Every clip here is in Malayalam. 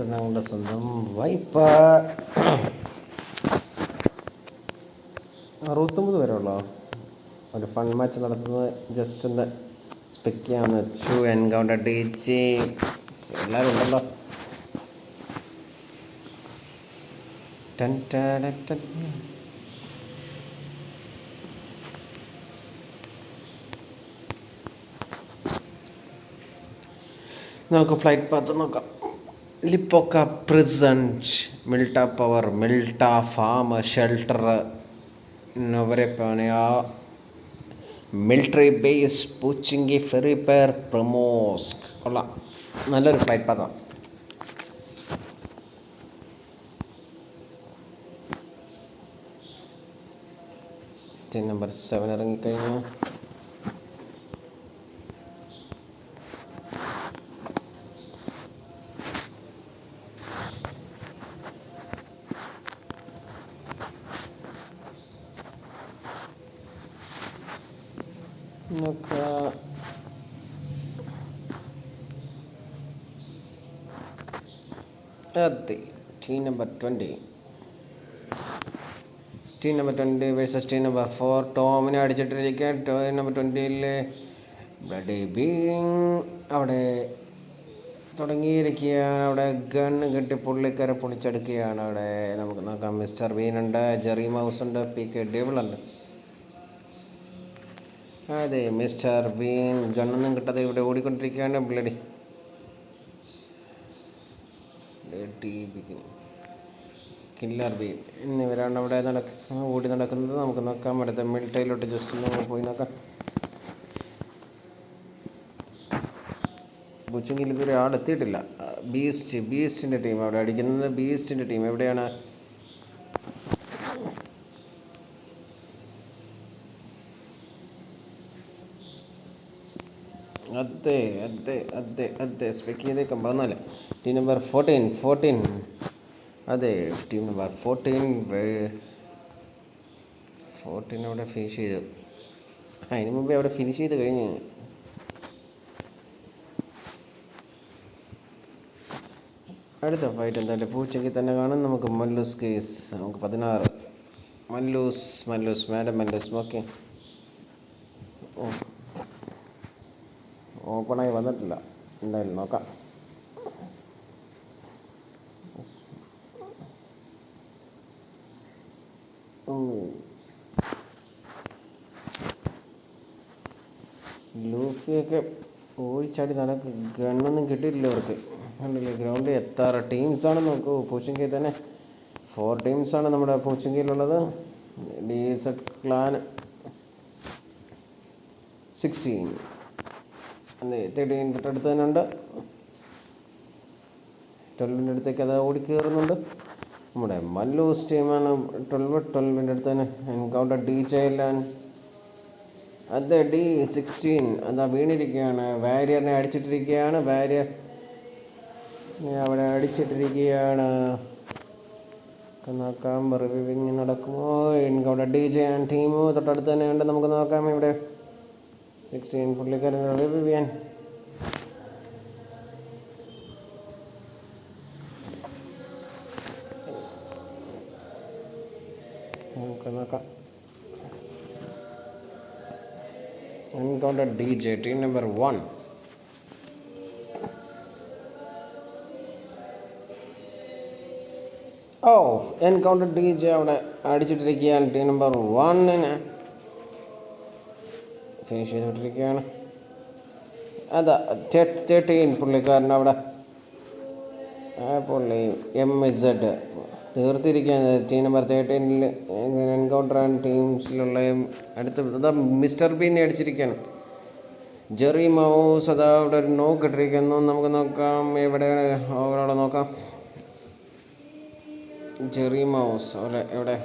ഇത് ഞങ്ങളുടെ സ്വന്തം വൈപ്പ. അറുപത്തൊമ്പത് ഉള്ളോ? ഒരു ഫൺ മാച്ച് നടത്തുന്നത് ജസ്റ്റ് ഒന്ന് സ്പെക്ക് ചെയ്യാന്ന് വെച്ചു എൻകൗണ്ടർ ഡീച്ചി എല്ലാവരും ഉണ്ടല്ലോ. നമുക്ക് ഫ്ലൈറ്റ് പാത്ത് നോക്കാം. ലിപ്പൊക്ക പ്രിസൻറ്റ് മിൽട്ട പവർ മിൽട്ട ഫാം ഷെൽട്ടർ അവരെ പണിയാ military base Pochinki ferry pier Primorsk കൊള്ളാം നല്ലൊരു ഫ്ലൈറ്റ് പാത്താണ് ടീം നമ്പർ സെവൻ ഇറങ്ങിക്കഴിഞ്ഞു team number twenty team number twenty versus team number four ടോമിനെ അടിച്ചിട്ടിരിക്കുക ടീം നമ്പർ ട്വന്റിയിലെ ബ്ലഡി ബീങ് അവിടെ തുടങ്ങിയിരിക്കുകയാണ്. അവിടെ ഗൺ കെട്ടി പുള്ളിക്കാരെ പൊളിച്ചെടുക്കുകയാണ്. അവിടെ നമുക്ക് നോക്കാം. മിസ്റ്റർ ബീൻ ഉണ്ട് ജെറി മൗസ് ഉണ്ട് പി കെ ഡേവിൾ ഉണ്ട്. അതെ മിസ്റ്റർ ബീൻ. ഗണ്ണൊന്നും കിട്ടാതെ ഇവിടെ ഓടിക്കൊണ്ടിരിക്കുകയാണ്. ബ്ലഡി ബീൻ കില്ലർ എന്നിവരാണ് അവിടെ നടക്ക ഓടി നടക്കുന്നത്. നമുക്ക് നോക്കാം. അടുത്ത മിലിറ്ററിയിലോട്ട് ജസ്റ്റ് ഒന്ന് പോയി നോക്കാം. കൊച്ചിങ്കിൽ ഇതുവരെ ആളെത്തിയിട്ടില്ല ബീസ്റ്റ് ബീസ്റ്റിന്റെ ടീം അവിടെ അടിക്കുന്നത്. ബീസ്റ്റിന്റെ ടീം എവിടെയാണ്? അതെ അതെ അതെ അതെ. സ്പെക്ക് ചെയ്തേക്കാം പതിനാല്. ടീം നമ്പർ ഫോർട്ടീൻ ഫോർട്ടീൻ അതെ ടീം നമ്പർ ഫോർട്ടീൻ ഫോർട്ടീൻ അവിടെ ഫിനിഷ് ചെയ്തു. അതിന് മുമ്പേ അവിടെ ഫിനിഷ് ചെയ്ത് കഴിഞ്ഞു. അടുത്ത ഫൈറ്റ് എന്തായാലും പൂച്ചയ്ക്ക് തന്നെ കാണും. നമുക്ക് മല്ലൂസ് കേസ് നമുക്ക് പതിനാറ്. മല്ലൂസ് മല്ലൂസ് മാഡം മല്ലൂസ് ഓക്കെ ഓപ്പണായി വന്നിട്ടില്ല. എന്തായാലും നോക്കാം. ലൂഫിയൊക്കെ ഓടിച്ചാടി നടക്ക് ഗണ്ണൊന്നും കിട്ടിയിട്ടില്ല അവർക്ക് കണ്ടില്ലേ? ഗ്രൗണ്ടിൽ എത്താറ് ടീംസാണ് നോക്കൂ പൂച്ചിങ്കയിൽ തന്നെ. ഫോർ ടീംസാണ് നമ്മുടെ പൂച്ചിങ്കയിലുള്ളത്. ഡീസ ക്ലാൻ സിക്സ്റ്റീൻ തേർട്ടീൻ തൊട്ടടുത്ത് തന്നെ ഉണ്ട്. ട്വൽവിന്റെ അടുത്തേക്ക് അത് ഓടി കയറുന്നുണ്ട് നമ്മുടെ മല്ലൂസ് ടീമാണ് ട്വൽവ് ട്വൽവിന്റെ അടുത്ത് തന്നെ. എൻകൗണ്ടർ ഡി ജയലാൻ അതെ ഡി സിക്സ്റ്റീൻ അതാ വീണിരിക്കുകയാണ്. വാരിയറിനെ അടിച്ചിട്ടിരിക്കുകയാണ്. വാരിയർ അവിടെ അടിച്ചിട്ടിരിക്കുകയാണ്. നോക്കാം. റിവ്യൂവിങ് നടക്കുമോ? അവിടെ ഡി ജെ ആൻഡ് ടീമോ. തൊട്ടടുത്ത് തന്നെ ഉണ്ട്. നമുക്ക് നോക്കാം ഇവിടെ. സിക്സ്റ്റീൻ പുള്ളിക്കാരൻ റിവ്യൂ നമുക്ക് നോക്കാം. Encounter D J DJT number one. ഓ എൻകൗണ്ടർ ഡി ജെ അവിടെ അടിച്ചിട്ടിരിക്കുകയാണ്. ടീം നമ്പർ വണ്ണിന് ഫിനിഷ് ചെയ്തിട്ടിരിക്കുകയാണ് അതാ തേർട്ടീൻ പുള്ളിക്കാരൻ അവിടെ. പുള്ളി എം ഇസഡ് തീർത്തിരിക്കുകയാണ്. ടീം നമ്പർ തേർട്ടീനിൽ എൻകൗണ്ടർ ആൻഡ് ടീംസിലുള്ള അടുത്ത അതാ മിസ്റ്റർ ബീൻ അടിച്ചിരിക്കുകയാണ്. ജെറി മൗസ് അതാ അവിടെ ഒരു നോക്ക് ഇട്ടിരിക്കുന്നു. നമുക്ക് നോക്കാം എവിടെയാണ് അവിടെ നോക്കാം. ജെറി മൗസ് അവിടെ എവിടെ?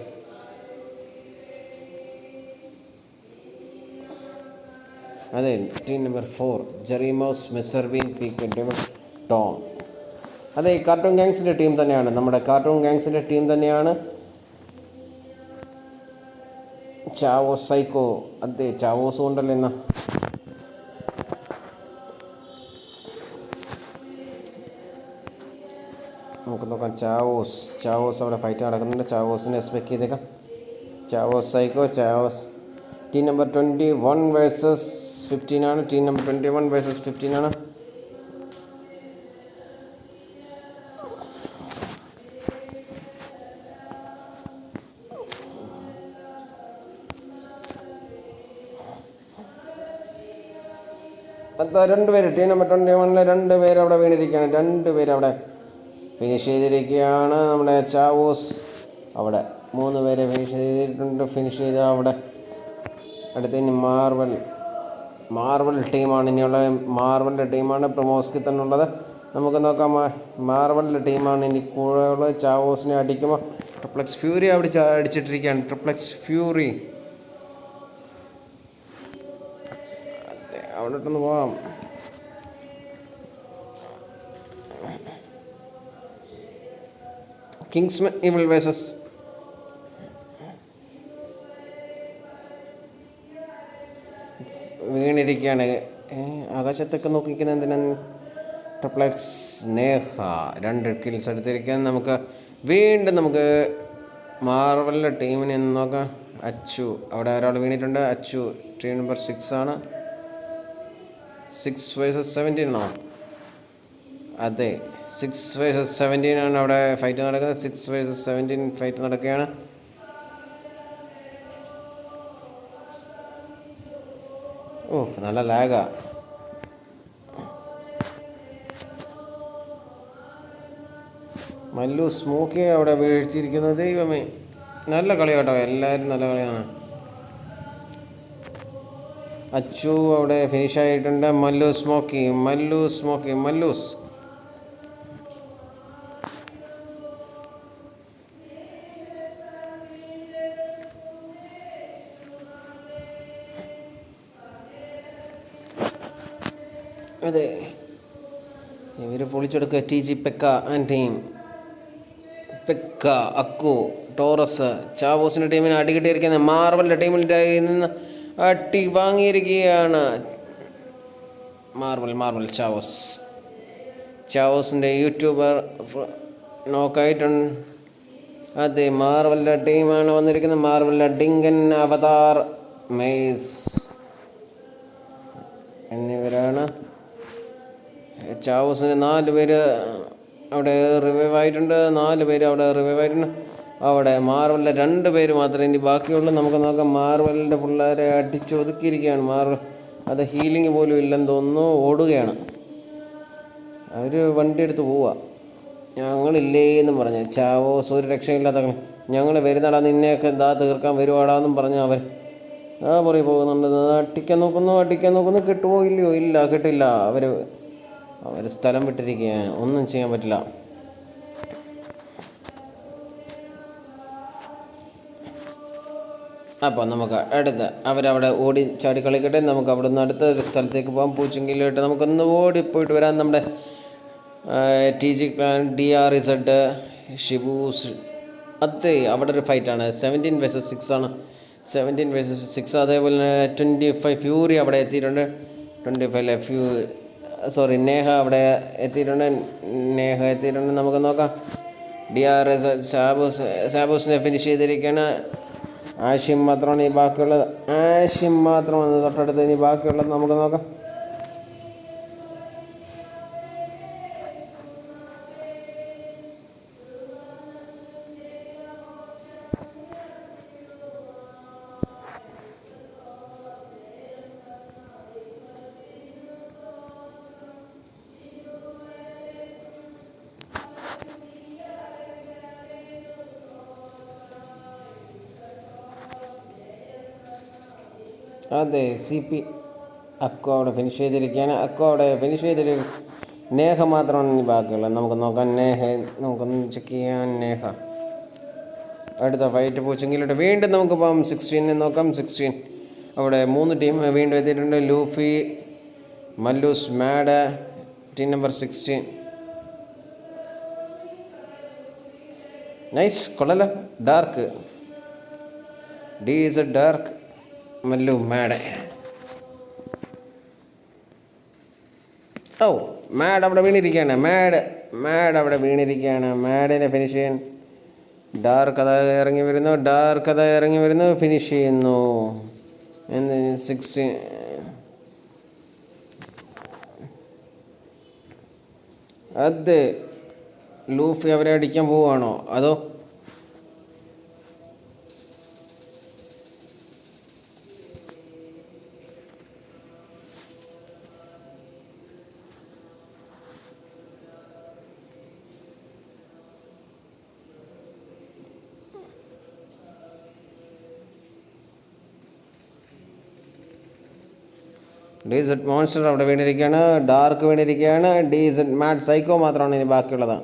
അതെ team number four Jerry mouse Mister Bean P K Tom അതെ കാർട്ടൂൺ ഗാങ്സിന്റെ ടീം തന്നെയാണ്. നമ്മുടെ കാർട്ടൂൺ ഗാങ്സിന്റെ ടീം തന്നെയാണ്. ചാവോ സൈക്കോ. അതെ ചാവോസ് ഉണ്ടല്ലോ എന്നാ നമുക്ക് നോക്കാം. ചാവോസ് ചാവോസ് അവിടെ ഫൈറ്റ് നടക്കുന്നുണ്ട്. ചാവോസിനെ എക്സ്പെക്ട് ചെയ്തേക്കാം. Chaos psycho chaos. Team number twenty one versus fifteen ആണ്. Team number twenty one versus fifteen ആണ്. രണ്ട് പേര് ടീം നമ്പർ ട്വന്റി വണ്ണിൽ രണ്ട് പേര് അവിടെ വീണിരിക്കുകയാണ്. രണ്ട് പേര് അവിടെ ഫിനിഷ് ചെയ്തിരിക്കുകയാണ് നമ്മുടെ ചാവോസ്. അവിടെ മൂന്ന് പേരെ ഫിനിഷ് ചെയ്തിട്ടുണ്ട്. ഫിനിഷ് ചെയ്ത അവിടെ അടുത്ത ഇനി മാർവൽ. മാർവൽ ടീമാണ് ഇനിയുള്ള മാർവലിന്റെ ടീമാണ് പ്രമോസ്കി തന്നെ ഉള്ളത്. നമുക്ക് നോക്കാം മാർവലിന്റെ ടീമാണ് ഇനി കൂടെ ചാവോസിനെ അടിക്കുമ്പോൾ ട്രിപ്ലക്സ് ഫ്യൂറി അവിടെ അടിച്ചിട്ടിരിക്കുകയാണ്. ട്രിപ്ലക്സ് ഫ്യൂറി അതെ അവിടെ ഇട്ടൊന്ന് പോവാം. കിങ്സ്മൻ ഇവിൾ വേഴ്സസ് വീണിരിക്കുകയാണ്. ആകാശത്തൊക്കെ നോക്കിക്കുന്ന എന്തിനാണ് ടപ്ലക്സ് സ്നേഹ. രണ്ട് കിൽസ് എടുത്തിരിക്കാൻ നമുക്ക് വീണ്ടും നമുക്ക് മാർവലിന്റെ ടീമിനെ നോക്കാം. അച്ചു അവിടെ ഒരാൾ വീണിട്ടുണ്ട്. അച്ചു ടീം നമ്പർ സിക്സ് ആണ്. സിക്സ് വേഴ്സസ് സെവന്റീൻ ആണോ? അതെ സിക്സ് വേഴ്സസ് സെവന്റീൻ ആണ് അവിടെ ഫൈറ്റ് നടക്കുന്നത്. സിക്സ് വേഴ്സസ് സെവന്റീൻ ഫൈറ്റ് നടക്കുകയാണ്. ഓ നല്ല ലാഗാ മല്ലു സ്മോക്കി അവിടെ വീഴ്ത്തിയിരിക്കുന്നത് ദൈവമേ. നല്ല കളി കേട്ടോ എല്ലാവരും നല്ല കളിയാണ്. അച്ചു അവിടെ ഫിനിഷ് ആയിട്ടുണ്ട്. മല്ലു സ്മോക്കി മല്ലു സ്മോക്കി മല്ലൂസ് അതെ. ഇവർ പൊളിച്ചെടുക്കുക. ടി ജി പെക്ക ആൻഡ് ടീം പെക്ക അക്കു ടോറസ് ചാവോസിന്റെ ടീമിനെ അടികിട്ടിയിരിക്കുന്ന മാർബലിന്റെ ടീമിന്റെ നിന്ന് അട്ടി വാങ്ങിയിരിക്കുകയാണ്. മാർബിൾ മാർബിൾ ചാവോസ് ചാവോസിന്റെ യൂട്യൂബർ നോക്കായിട്ടുണ്ട്. അതെ മാർവലിന്റെ ടീമാണ് വന്നിരിക്കുന്നത്. മാർവലിന്റെ ഡിങ്കൻ അവതാർ മെയ്സ് എന്നിവരാണ്. ചാവോസിന് നാല് പേര് അവിടെ റിവൈവ് ആയിട്ടുണ്ട്. നാല് പേര് അവിടെ റിവൈവ് ആയിട്ടുണ്ട്. അവിടെ മാർവലിന്റെ രണ്ട് പേര് മാത്രമേ ഇനി ബാക്കിയുള്ള. നമുക്ക് നോക്കാം മാർവലിന്റെ പിള്ളേരെ അടിച്ചൊതുക്കിയിരിക്കുകയാണ്. മാർവൽ അത് ഹീലിംഗ് പോലും ഇല്ലെന്ന് തോന്നുന്നു ഓടുകയാണ്. അവർ വണ്ടി എടുത്ത് പോവുക ഞങ്ങളില്ലേ എന്നും പറഞ്ഞു ചാവോ സൂര്യരക്ഷയില്ലാത്ത രക്ഷയില്ലാത്ത ഞങ്ങൾ വരുന്നടാ നിന്നെയൊക്കെ ദാ തീർക്കാൻ വരുവാടാന്നും പറഞ്ഞു അവർ ആ പുറകെ പോകുന്നുണ്ട്. അട്ടിക്കാൻ നോക്കുന്നു അടിക്കാൻ നോക്കുന്നു. കിട്ടുമോ ഇല്ലയോ? ഇല്ല കിട്ടില്ല. അവർ അവർ സ്ഥലം വിട്ടിരിക്കുകയാണ്. ഒന്നും ചെയ്യാൻ പറ്റില്ല. അപ്പോൾ നമുക്ക് അടുത്ത അവരവിടെ ഓടി ചാടി കളിക്കട്ടെ. നമുക്ക് അവിടെ നിന്ന് അടുത്ത ഒരു സ്ഥലത്തേക്ക് പോകാം. പൂച്ചെങ്കിലോട്ട് നമുക്കൊന്ന് ഓടി പോയിട്ട് വരാം. നമ്മുടെ T G D R Z Shibus അതെ അവിടെ ഒരു ഫൈറ്റാണ് സെവന്റീൻ വേഴ്സസ് സിക്സ് ആണ്. സെവന്റീൻ വേഴ്സസ് സിക്സ് അതേപോലെ തന്നെ ട്വന്റി ഫൈവ് ഫ്യൂറി അവിടെ എത്തിയിട്ടുണ്ട്. ട്വന്റി ഫൈവിലെ ഫ്യൂ സോറി നേഹ അവിടെ എത്തിയിട്ടുണ്ട്. നേഹ എത്തിയിട്ടുണ്ട്. നമുക്ക് നോക്കാം. ഡി ആർ എസ് ഷാബൂസ് ഷാബൂസിനെ ഫിനിഷ് ചെയ്തിരിക്കുകയാണ്. ആഷിം മാത്രമാണ് ഈ ബാക്കിയുള്ളത്. ആശയം മാത്രമാണ് തൊട്ടടുത്ത് ഇനി ബാക്കിയുള്ളത്. നമുക്ക് നോക്കാം. അതെ സി പി അക്കോ അവിടെ ഫിനിഷ് ചെയ്തിരിക്കുകയാണ്. അക്കോ അവിടെ ഫിനിഷ് ചെയ്തിരി നേഹ മാത്രമാണ് ഇനി ബാക്കിയുള്ളത്. നമുക്ക് നോക്കാം. നേഹ നമുക്കൊന്ന് ചെക്ക് ചെയ്യാൻ നേഹ. അടുത്ത ഫൈറ്റ് പൂച്ചെങ്കിലോട്ട് വീണ്ടും നമുക്ക് പോകാം. സിക്സ്റ്റീനെ നോക്കാം. സിക്സ്റ്റീൻ അവിടെ മൂന്ന് ടീം വീണ്ടും എത്തിയിട്ടുണ്ട്. ലൂഫി മല്ലൂസ് മാഡ team number sixteen nice കൊള്ളല്ലോ dark D is a dark Mallu mad oh mad അവിടെ വീണിരിക്കുകയാണ്. മാഡ് മാഡ് അവിടെ വീണിരിക്കുകയാണ്. മാഡിനെ ഫിനിഷ് ചെയ്യാൻ ഡാർക്ക് അതാ ഇറങ്ങി വരുന്നു. ഡാർക്ക് അതാ ഇറങ്ങി വരുന്നു. ഫിനിഷ് ചെയ്യുന്നു. എന്ത് സിക്സ് അത് ലൂഫി അവരെ അടിക്കാൻ പോവുകയാണോ? അതോ ഡീസഡ് മോൺസ്റ്റർ അവിടെ വീണിരിക്കുകയാണ്. ഡാർക്ക് വീണിരിക്കുകയാണ്. ഡീസഡ് മാഡ് സൈക്കോ മാത്രമാണ് ഇനി ബാക്കിയുള്ളത്.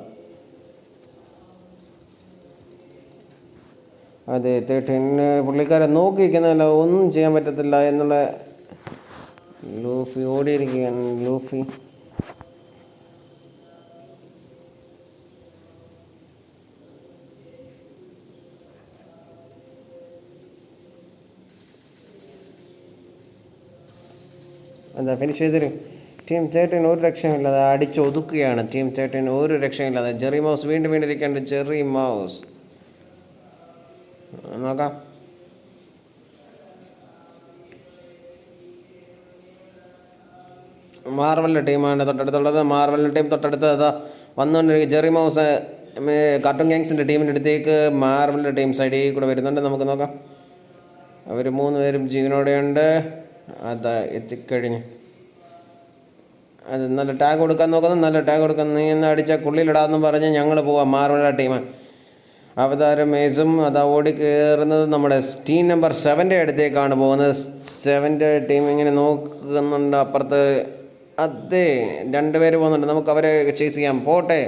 അതെ തേർട്ടീന് പുള്ളിക്കാരെ നോക്കിയിരിക്കുന്നതല്ല ഒന്നും ചെയ്യാൻ പറ്റത്തില്ല എന്നുള്ള ലൂഫി ഓടിയിരിക്കുകയാണ്. ലൂഫി. എന്താ ഫിനിഷ് ചെയ്തിരും? ടീം തേർട്ടീൻ ഒരു രക്ഷയുമില്ലാതെ അടിച്ചൊതുക്കുകയാണ് ടീം തേർട്ടീൻ ഒരു രക്ഷയില്ലാതെ ജെറി മൗസ് വീണ്ടും വീണ്ടും ഇരിക്കേണ്ട ജെറി മൗസ്. നോക്കാം. മാർവലിന്റെ ടീമാണ് തൊട്ടടുത്തുള്ളത്. മാർവലിന്റെ ടീം തൊട്ടടുത്ത് അതാ വന്നുകൊണ്ടിരിക്കുക ജെറി മൗസ് കാർട്ടൂൺ ഗാങ്സിന്റെ ടീമിന്റെ അടുത്തേക്ക് മാർവലിന്റെ ടീം സൈഡിൽ കൂടെ വരുന്നുണ്ട്. നമുക്ക് നോക്കാം. അവർ മൂന്ന് പേരും ജീവനോടെയുണ്ട്. അതാ എത്തിക്കഴിഞ്ഞു. അത് നല്ല ടാഗ് കൊടുക്കാൻ നോക്കുന്നു നല്ല ടാഗ് കൊടുക്കുന്നു. നീ എന്ന് അടിച്ചാൽ കുള്ളിലിടാന്ന് പറഞ്ഞ് ഞങ്ങൾ പോവാം മാർവല ടീം അവതാരം മേസും അതാ ഓടി കയറുന്നത് നമ്മുടെ ടീം നമ്പർ സെവന്റെ അടുത്തേക്കാണ് പോകുന്നത്. സെവന്റെ ടീം ഇങ്ങനെ നോക്കുന്നുണ്ട് അപ്പുറത്ത്. അതെ രണ്ടുപേര് പോകുന്നുണ്ട്. നമുക്ക് അവരെ ചേസ് ചെയ്യാം. പോട്ടെ.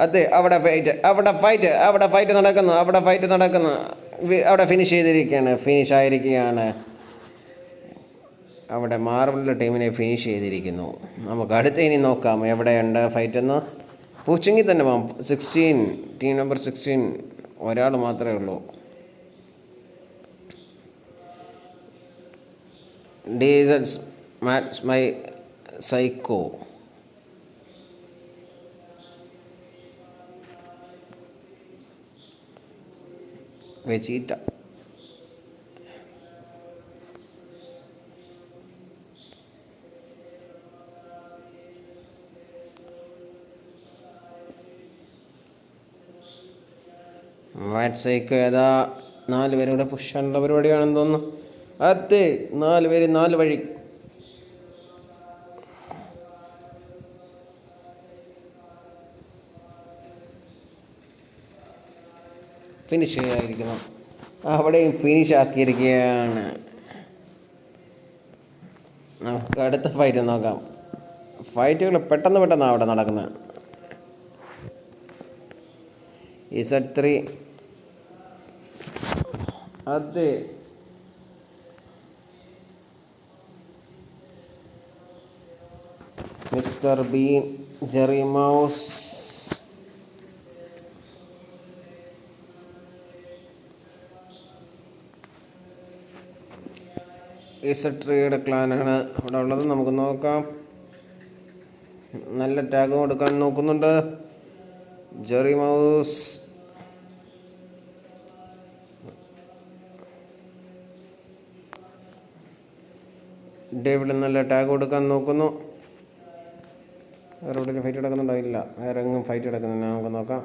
അതെ അവിടെ ഫൈറ്റ് അവിടെ ഫൈറ്റ് അവിടെ ഫൈറ്റ് നടക്കുന്നു അവിടെ ഫൈറ്റ് നടക്കുന്നു. അവിടെ ഫിനിഷ് ചെയ്തിരിക്കുകയാണ്. ഫിനിഷ് ആയിരിക്കുകയാണ്. അവിടെ മാർബിളിലെ ടീമിനെ ഫിനിഷ് ചെയ്തിരിക്കുന്നു. നമുക്ക് അടുത്ത ഇനി നോക്കാം. എവിടെയുണ്ട് ഫൈറ്റ് എന്ന്? പൂച്ചെങ്കിൽ തന്നെ പോകാം സിക്സ്റ്റീൻ ടീം നമ്പർ സിക്സ്റ്റീൻ ഒരാൾ മാത്രമേ ഉള്ളൂ. ഡീസൽസ് മാറ്റ്സ് മൈ സൈക്കോ വെച്ചീറ്റ വാട്സേക്ക് ഏതാ നാല് പേരുടെ പുഷാനുള്ള പരിപാടിയാണെന്ന് തോന്നുന്നു. അത് നാല് പേര് നാല് വഴി. ഫിനിഷ് ചെയ്യാതിരിക്കുന്നു അവിടെയും ഫിനിഷ് ആക്കിയിരിക്കുകയാണ്. നമുക്ക് അടുത്ത ഫൈറ്റ് നോക്കാം. ഫൈറ്റുകൾ പെട്ടെന്ന് പെട്ടെന്നാണ് അവിടെ നടക്കുന്നത് ഇസഡ് ത്രീ അതെ. Mister Bean Jerry mouse. Z ത്രീയുടെ ക്ലാനാണ് അവിടെ ഉള്ളത്. നമുക്ക് നോക്കാം. നല്ല ടാഗ് കൊടുക്കാൻ നോക്കുന്നുണ്ട്. Jerry mouse. ഡേവിഡ് നല്ല ടാഗ് കൊടുക്കാൻ നോക്കുന്നു. വേറെ എവിടെയും ഫൈറ്റ് എടുക്കുന്നുണ്ടോ ഇല്ല. വേറെ എങ്ങും ഫൈറ്റ് നടക്കുന്നില്ല. നമുക്ക് നോക്കാം.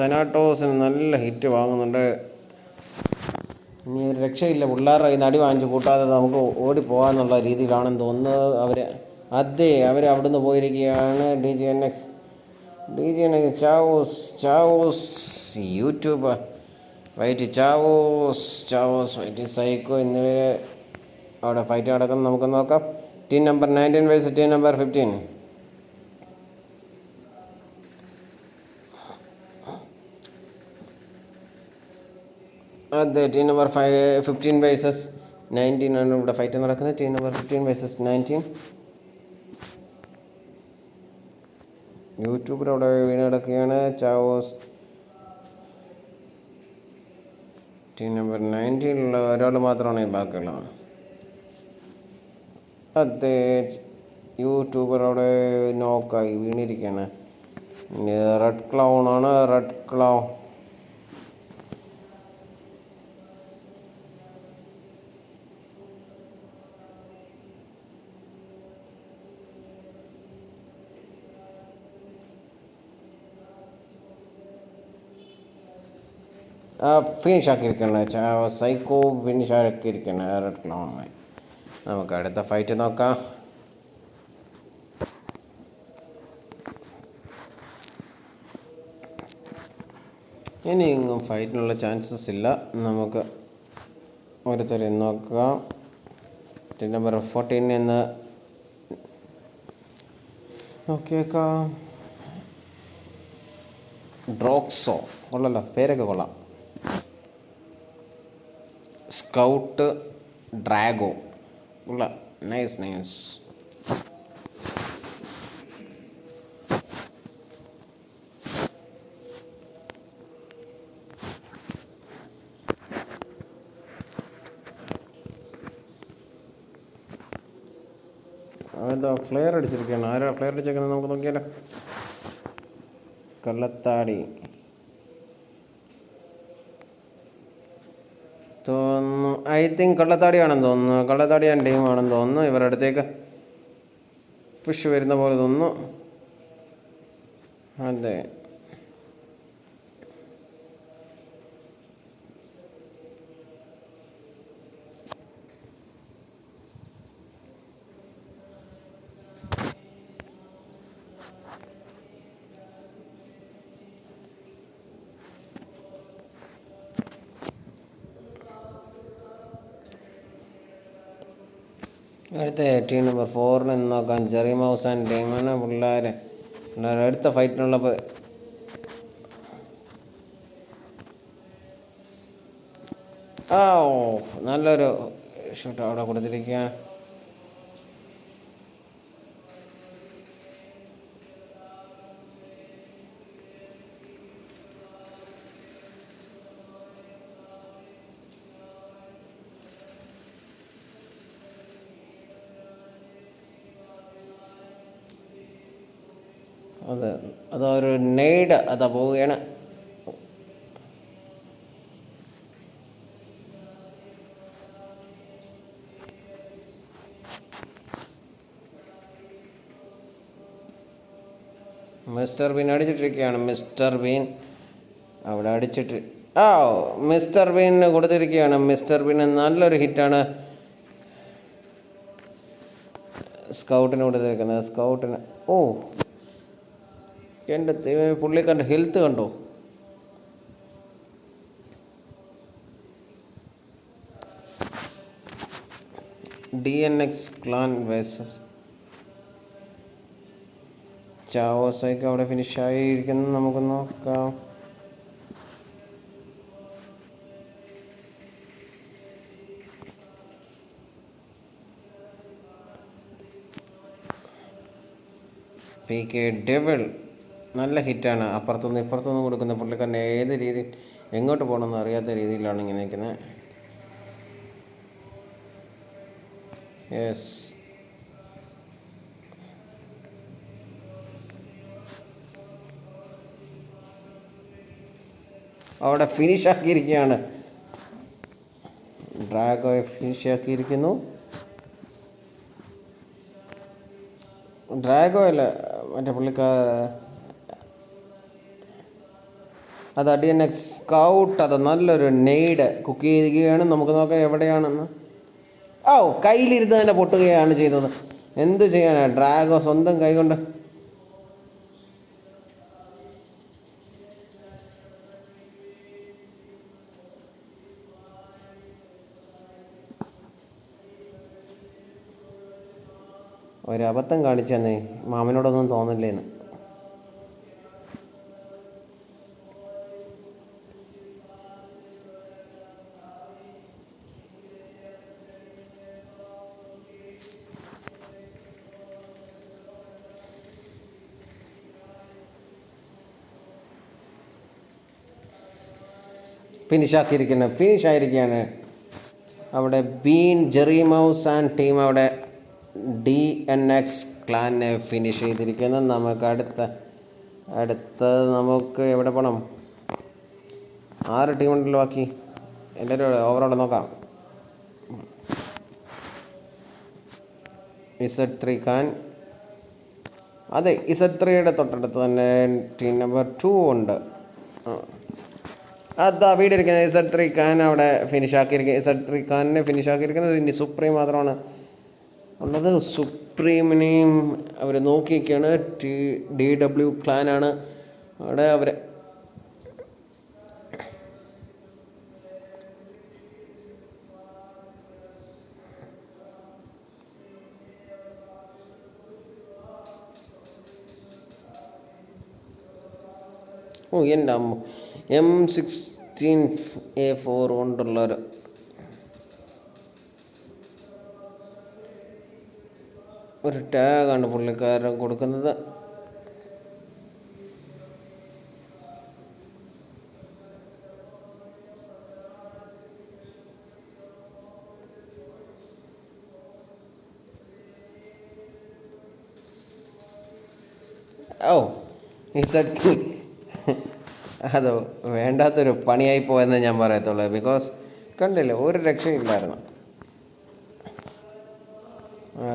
തനാട്ടോസിന് നല്ല ഹിറ്റ് വാങ്ങുന്നുണ്ട്. ഇനി ഒരു രക്ഷയില്ല. പിള്ളേരുടെ കയ്യിൽ നിന്ന് അടി വാങ്ങിച്ച് കൂട്ടാതെ നമുക്ക് ഓടിപ്പോകാന്നുള്ള രീതിയിലാണെന്ന് തോന്നുന്നത്. അവർ അതെ അവർ അവിടുന്ന് പോയിരിക്കുകയാണ്. D G N X D G ആണെങ്കിൽ chaos chaos YouTube. White chaos chaos white psycho എന്നിവരെ അവിടെ ഫൈറ്റ് നടക്കുന്നു. നമുക്ക് നോക്കാം. ടീം നമ്പർ നയന്റീൻ വയസ്സ് ടീം നമ്പർ ഫിഫ്റ്റീൻ അതെ team number five fifteen versus nineteen ആണ് ഇവിടെ ഫൈറ്റ് നടക്കുന്നത്. Team number fifteen versus nineteen യൂട്യൂബിൽ അവിടെ വീണ് കിടക്കുകയാണ് ചാവോസ് ടീം നമ്പർ നയന്റീനിലുള്ള ഒരാൾ മാത്രമാണ് ഈ ബാക്കിയുള്ളത്. അതേ യൂട്യൂബർ അവിടെ നോക്കായി വീണിരിക്കുകയാണ്. റെഡ് ക്ലൗൺ ആണ്. റെഡ് ക്ലൗൺ ഫിനിഷ് ആക്കിയിരിക്കണം സൈക്കോ ഫിനിഷ് ആക്കിയിരിക്കണം റെഡ് ക്ലോണുമായി നമുക്ക് അടുത്ത ഫൈറ്റ് നോക്കാം. ഇനി ഇങ്ങും ഫൈറ്റിനുള്ള ചാൻസസ് ഇല്ല. നമുക്ക് ഓരോരുത്തരെ നോക്കാം. ടീം നമ്പർ ഫോർട്ടീൻ എന്ന് നോക്കിയേക്കാം. ഡ്രോക്സോ കൊള്ളല്ലോ പേരൊക്കെ കൊള്ളാം. Scout Drago. ഉള്ള നൈസ് നൈസ് അതെന്താ ഫ്ലെയർ അടിച്ചിരിക്കുകയാണ്. ആരാ ഫ്ലെയർ അടിച്ചേക്കുന്നത്? നമുക്ക് നോക്കിയാലോ. കള്ളത്താടി തോന്നുന്നു ഐ തിങ്ക് കള്ളത്താടിയാണെന്ന് തോന്നുന്നു. കള്ളത്താടിയാൻ ടീമാണെന്ന് തോന്നുന്നു. ഇവരുടെ അടുത്തേക്ക് പുഷ് വരുന്ന പോലെ തോന്നുന്നു. അതെ. അടുത്ത ടീം നമ്പർ ഫോറിന് നോക്കാം. ജെറി മൗസ് ആൻഡ് ടീമാണ് പിള്ളേർ അടുത്ത ഫൈറ്റിനുള്ള ആ ഓ നല്ലൊരു ഷൂട്ട് അവിടെ കൊടുത്തിരിക്കുകയാണ്. മിസ്റ്റർ ബീൻ അടിച്ചിട്ടിരിക്കുകയാണ്. മിസ്റ്റർ ബീൻ അവിടെ അടിച്ചിട്ട് ആ മിസ്റ്റർ ബീനിന് കൊടുത്തിരിക്കുകയാണ്. മിസ്റ്റർ ബീൻ നല്ലൊരു ഹിറ്റാണ്. സ്കൗട്ടിന് കൊടുത്തിരിക്കുന്നത്. സ്കൗട്ടിന് ഓ എന്റെ പുള്ളിക്കാരന്റെ ഹെൽത്ത് കണ്ടോ? D N X clan versus. ചാവോസൊക്കെ അവിടെ ഫിനിഷ് ആയിരിക്കുന്നു. നമുക്ക് നോക്കാം. പി കെ ഡെവിൾ നല്ല ഹിറ്റാണ്. അപ്പുറത്തുനിന്ന് ഇപ്പുറത്തുനിന്ന് കൊടുക്കുന്ന പുള്ളിക്കാരൻ ഏത് രീതിയിൽ എങ്ങോട്ട് പോകണമെന്ന് അറിയാത്ത രീതിയിലാണ് ഇങ്ങനെ നിൽക്കുന്നത്. യെസ് അവിടെ ഫിനിഷ് ആക്കിയിരിക്കുകയാണ്. ഡ്രാഗോയെ ഫിനിഷ് ആക്കിയിരിക്കുന്നു. ഡ്രാഗോ അല്ല മറ്റേ പുള്ളിക്കാ അത് അടിയൻ സ്കൗട്ട് അത് നല്ലൊരു നെയ്ഡ് കുക്ക് ചെയ്യുകയാണ് നമുക്ക് നോക്കാം എവിടെയാണെന്ന്. ഓ കയ്യിലിരുന്ന് തന്നെ പൊട്ടുകയാണ് ചെയ്യുന്നത്. എന്ത് ചെയ്യാനാണ് ഡ്രാഗോ സ്വന്തം കൈ അബദ്ധം കാണിച്ചെന്നേ മാമനോടൊന്നും തോന്നില്ലേന്ന്. ഫിനിഷാക്കിയിരിക്കുന്നത് ഫിനിഷായിരിക്കുകയാണ് അവിടെ Bean Jerry mouse and team അവിടെ എൻ എക്സ് ക്ലാനെ ഫിനിഷ് ചെയ്തിരിക്കുന്നത് നമുക്ക് അടുത്ത അടുത്ത നമുക്ക് എവിടെ പോകണം ആറ് ടീമുണ്ടല്ലോ ബാക്കി. എല്ലാവരും ഓവറോൾ നോക്കാം. ഇസഡ് ത്രീ ഖാൻ അതെ ഇസഡ് ത്രീയുടെ തൊട്ടടുത്ത് തന്നെ ടീം നമ്പർ ടു ഉണ്ട്. അതാ വീടിരിക്കുന്നത് ഇസഡ് ത്രീ ഖാൻ അവിടെ ഫിനിഷ് ആക്കിയിരിക്കുന്നത്. ഇസഡ് ത്രീ ഖാനിനെ ഫിനിഷ് ആക്കിയിരിക്കുന്നത് ഇനി സുപ്രീം മാത്രമാണ്. ഉള്ളത് സുപ്രീമിനെയും അവരെ നോക്കിയൊക്കെയാണ് ടി ഡി ഡബ്ല്യു ക്ലാനാണ് അവിടെ അവരെ ഓ എന്റെ അമ്മ. എം സിക്സ്റ്റീൻ എ ഫോർ കൊണ്ടുള്ളൊരു ഒരു ടാഗാണ് പുള്ളിക്കാരൻ കൊടുക്കുന്നത്. ഓ എക്സാക്ട്ലി അത് വേണ്ടാത്തൊരു പണിയായി പോയെന്ന് ഞാൻ പറയത്തുള്ളൂ. ബിക്കോസ് കണ്ടില്ല ഒരു രക്ഷയില്ലായിരുന്നു.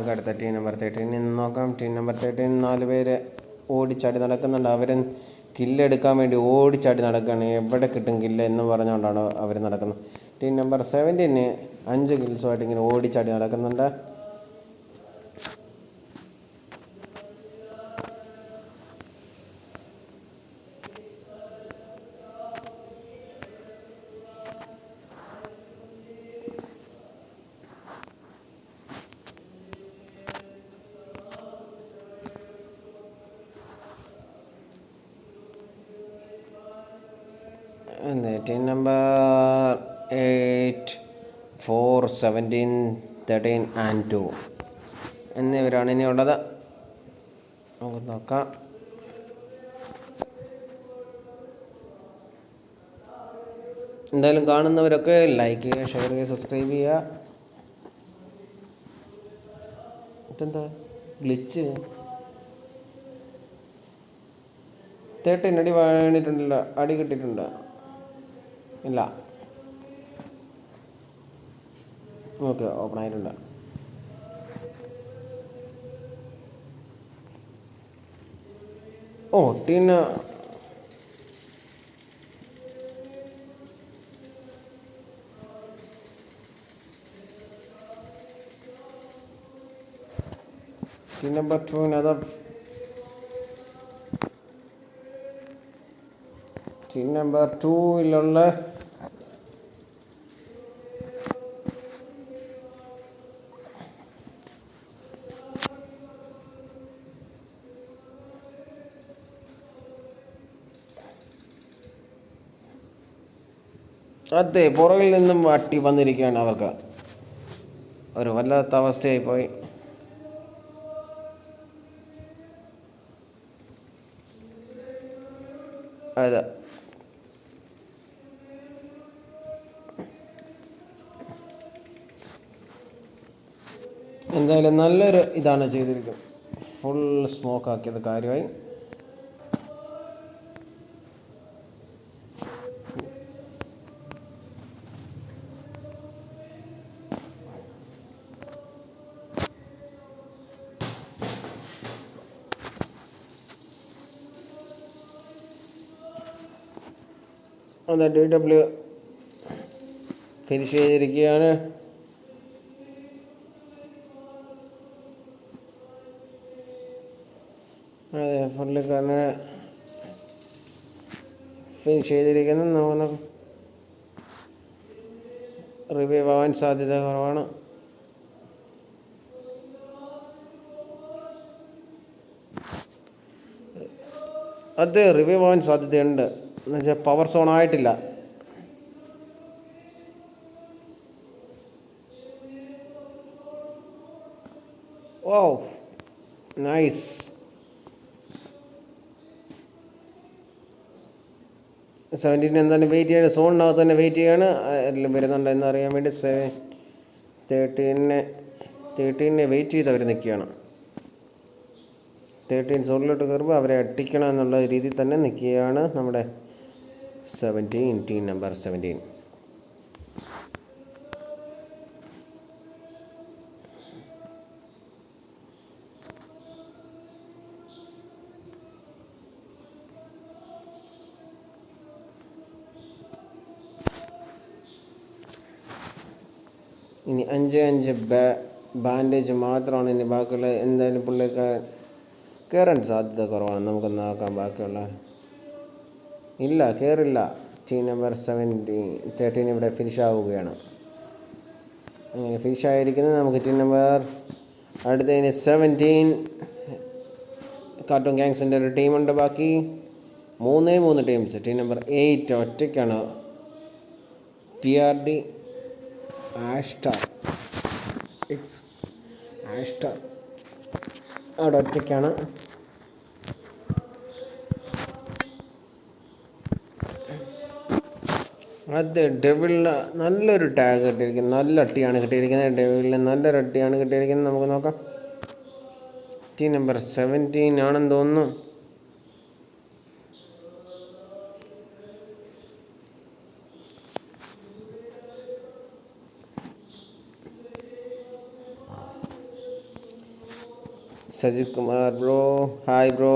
നമുക്ക് അടുത്ത ടീം നമ്പർ തേർട്ടീൻ നിന്ന് നോക്കാം. ടീം നമ്പർ തേർട്ടീൻ നാല് പേര് ഓടിച്ചാടി നടക്കുന്നുണ്ട്. അവരും കില്ലെടുക്കാൻ വേണ്ടി ഓടിച്ചാടി നടക്കുകയാണ് എവിടെ കിട്ടും കില്ല് എന്ന് പറഞ്ഞുകൊണ്ടാണ് അവർ നടക്കുന്നത്. ടീം നമ്പർ സെവന്റീന് അഞ്ച് കിൽസുമായിട്ട് ഇങ്ങനെ ഓടിച്ചാടി നടക്കുന്നുണ്ട്. സെവന്റീൻ തേർട്ടീൻ ആൻഡ് ടു എന്നിവരാണ് ഇനിയുള്ളത്. നമുക്ക് നോക്കാം. എന്തായാലും കാണുന്നവരൊക്കെ ലൈക്ക് ചെയ്യുക ഷെയർ ചെയ്യുക സബ്സ്ക്രൈബ് ചെയ്യുക. ഇതെന്താ? ഗ്ലിച്ച് തേർട്ടീൻ അടി വേണ്ടിയിട്ടുണ്ടല്ലോ അടി കിട്ടിയിട്ടുണ്ട്? ഇല്ല. ഓക്കെ ഓപ്പൺ ആയിട്ടുണ്ട്. ഓ ടീന് ടീം നമ്പർ ടുവിനത് ടീം നമ്പർ ടൂയിലുള്ള അതെ പുറകിൽ നിന്നും അട്ടി വന്നിരിക്കുകയാണ് അവർക്ക്. ഒരു വല്ലാത്ത അവസ്ഥയായി പോയി അതെ. എന്തായാലും നല്ലൊരു ഇതാണ് ചെയ്തിരിക്കുന്നത്. ഫുൾ സ്മോക്ക് ആക്കിയത് കാര്യമായി. അത് ഡി ഡബ്ല്യു ഫിനിഷ് ചെയ്തിരിക്കുകയാണ്. അതെ പുള്ളിക്കാരനെ ഫിനിഷ് ചെയ്തിരിക്കുന്നു. നമുക്ക് റിവൈവ് ആവാൻ സാധ്യത കുറവാണ്. അത് റിവൈവ് ആവാൻ സാധ്യതയുണ്ട്. എന്നുവെച്ചാൽ പവർ സോൺ ആയിട്ടില്ല. ഓ നൈസ് സെവന്റീൻ എന്താണ് വെയിറ്റ് ചെയ്യാണ്? സോണിനകത്ത് തന്നെ വെയിറ്റ് ചെയ്യാണ്. എല്ലാം വരുന്നുണ്ടോ എന്ന് അറിയാൻ വേണ്ടി സെവൻ തേർട്ടീനെ തേർട്ടീനെ വെയിറ്റ് ചെയ്ത് അവർ നിൽക്കുകയാണ്. തേർട്ടീൻ സോണിലോട്ട് കയറുമ്പോൾ അവരെ അട്ടിക്കണം എന്നുള്ള രീതിയിൽ തന്നെ നിൽക്കുകയാണ് നമ്മുടെ സെവന്റീൻ ടീം നമ്പർ സെവന്റീൻ ഇനി അഞ്ച് അഞ്ച് ബാ ബാൻഡേജ് മാത്രമാണ് ഇനി ബാക്കിയുള്ള എന്തായാലും പുള്ളിക്കാരൻ കയറാൻ സാധ്യത കുറവാണ്. നമുക്ക് നോക്കാം ബാക്കിയുള്ള ഇല്ല കയറില്ല ടീം നമ്പർ സെവന്റീൻ തേർട്ടീൻ ഇവിടെ ഫിനിഷ് ആവുകയാണ്. അങ്ങനെ ഫിനിഷ് ആയിരിക്കുന്നത് നമുക്ക് ടീം നമ്പർ അടുത്തതിന് സെവന്റീൻ കാർട്ടൂൺ ഗാങ്സിന്റെ ഒരു ടീമുണ്ട് ബാക്കി. മൂന്നേ മൂന്ന് ടീംസ് ടീം നമ്പർ എയ്റ്റ് ഒറ്റയ്ക്കാണ്. പി ആർ ഡി ആഷ്ടാർ ഇറ്റ്സ് ആഷ്ടാർ അവിടെ ഒറ്റയ്ക്കാണ്. അത് ഡെവിളിന് നല്ലൊരു ടാഗ് കിട്ടിയിരിക്കുന്നത് നല്ല അട്ടിയാണ് കിട്ടിയിരിക്കുന്നത്. ഡെവിളിന് നല്ലൊരു അട്ടിയാണ് കിട്ടിയിരിക്കുന്നത്. നമുക്ക് നോക്കാം. ടീ നമ്പർ സെവന്റീൻ ആണെന്ന് തോന്നുന്നു. Sajith Kumar bro hi bro.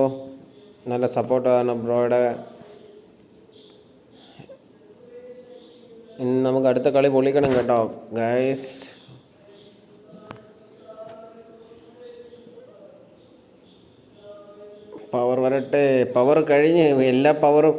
നല്ല സപ്പോർട്ടാണ് ബ്രോയുടെ. ഇന്ന് നമുക്ക് അടുത്ത കളി പൊളിക്കണം കേട്ടോ. ഗൈസ് പവർ വരട്ടെ. പവർ കഴിഞ്ഞ് എല്ലാ പവറും